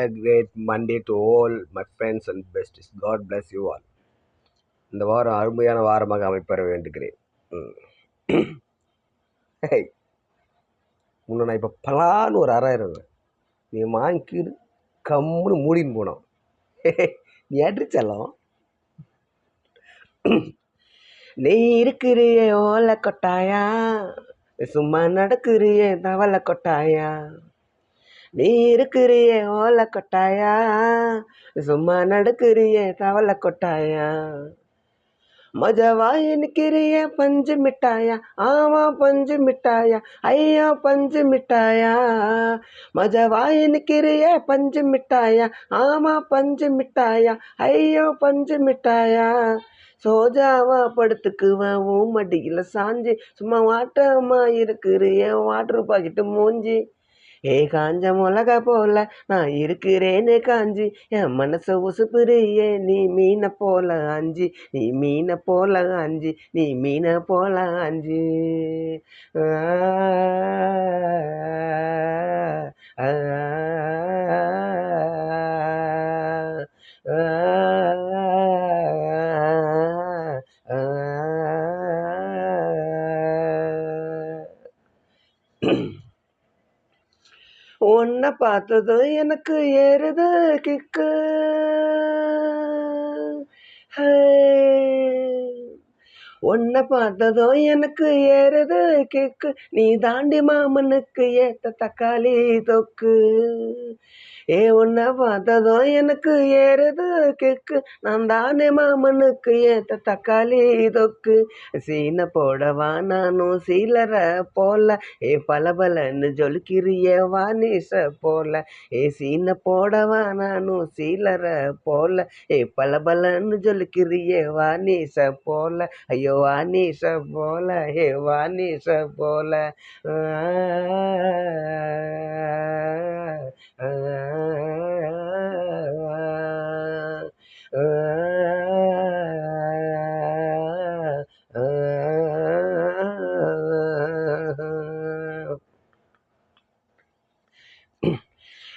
a great Monday to all my friends and besties. God bless you all. இந்த வாரம் அருமையான வாரமாக அமைப்பெற வேண்டுகிறேன். முன்ன நான் இப்போ பலான்னு ஒரு அறை இருந்தேன். நீ வாங்கிக்கிட்டு கம்முன்னு மூடின்னு போனோம். நீ அடிச்சலாம் நீ இருக்கிறிய ஓலை கொட்டாயா? சும்மா நடக்கிறிய தவளை கொட்டாயா? நீ இருக்கிறியே ஓலை கொட்டாயா? சும்மா நடக்கிறியே தவளை கொட்டாயா? மஜவாய் நிற்கிறிய பஞ்சு மிட்டாயா? ஆமா பஞ்சு மிட்டாயா? ஐயா பஞ்சு மிட்டாயா? மஜவாய் நிற்கிறிய பஞ்சு மிட்டாயா? ஆமா பஞ்சு மிட்டாயா? ஐயோ பஞ்சு மிட்டாயா? சோஜாவா படுத்துக்குவேன் உன் மடியில் சாஞ்சி. சும்மா வாட்டமா இருக்கிறிய வாட்டர் பாக்கெட்டு மூஞ்சி. ஏ காஞ்ச மிளகா போல நான் இருக்கிறேனே காஞ்சி என் மனசை உசுப்புறியே நீ மீனை போல அஞ்சி நீ மீனை போல அஞ்சி நீ மீனை போல அஞ்சி ஆ, உன்னை பார்த்ததும் எனக்கு ஏறுது கிக்கு. உன்னை பார்த்ததும் எனக்கு ஏறுது கிக்கு. நீ தாண்டி மாமனுக்கு ஏத்த தக்காளி தொக்கு. ஏ உன்னை பார்த்ததும் எனக்கு ஏறுது கிக்கு. நான் தானே மாமனுக்கு ஏத்த தக்காளி தொக்கு. சீனை போடவா நானும் சீலரை போல. ஏ பலபலன்னு ஜொலிக்கிறிய வானிச போல. ஏ சீனை போடவா நானும் சீலரை போல. ஏ பலபலன்னு ஜொலிக்கிறிய வானிச போல. ஐயோ வானிச போல. ஏ வானிச போல.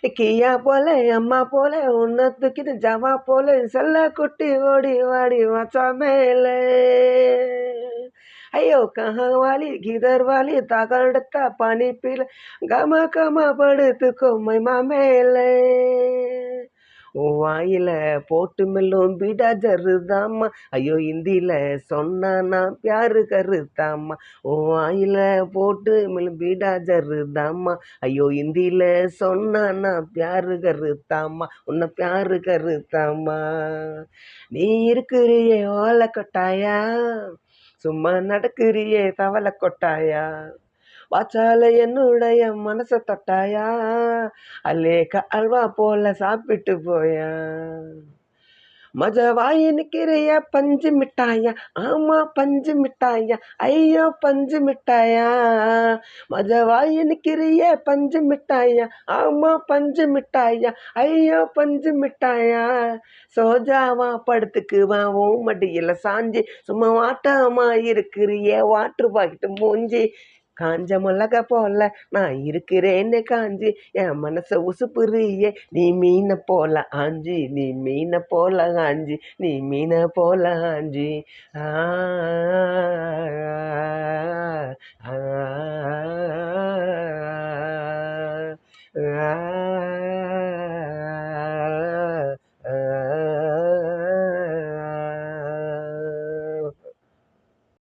கியா போல அம்மா போல உன்னை தூக்கிட்டு ஜமா போல செல்ல குட்டி ஓடி வாடி வச்சா மேலே ஐயோ கஹா வாலி கிதர் வாலி தகடுத்தா பனி பீல கம கம படுத்துக்கோ மைமா மேலே உன் வாயில போட்டு மெல்லும் பீடா ஜருதாம்மா. ஐயோ இந்தியில் சொன்னா நான் பியாரு கருத்தாம்மா. உன் வாயில போட்டு மெல்லும் பீடா ஜருதாம்மா. ஐயோ ஹிந்தியில சொன்னா நான் பியாரு கருத்தாம்மா. உன்னை பியாரு கருத்தாம்மா. நீ இருக்கிறியே ஓலை கொட்டாயா சும்மா நடக்கிறியே தவளை கொட்டாயா வாச்சால என்னுடைய மனசை தொட்டாயா? அல்லேக்க அல்வா போல சாப்பிட்டு போயா? மஜவாயி நிக்கிறிய பஞ்சு மிட்டாயா? ஆமா பஞ்சு மிட்டாயா. ஐயோ பஞ்சு மிட்டாயா. மஜவாயி நிக்கிறிய பஞ்சு மிட்டாயா? ஆமா பஞ்சு மிட்டாயா. ஐயோ பஞ்சு மிட்டாயா. சோஜாவா படுத்துக்குவா ஓ மடியில் சாஞ்சி. சும்மா வாட்டமா இருக்கிறிய வாட்ரு பாக்கெட்டு மூஞ்சி. காஞ்ச மிளகா போல நான் இருக்கிறேன்னு காஞ்சி என் மனசை உசுப்புறியே நீ மீனை போல ஆஞ்சி நீ மீனை போல ஆஞ்சி நீ மீனை போல ஆஞ்சி. ஆ ஆ,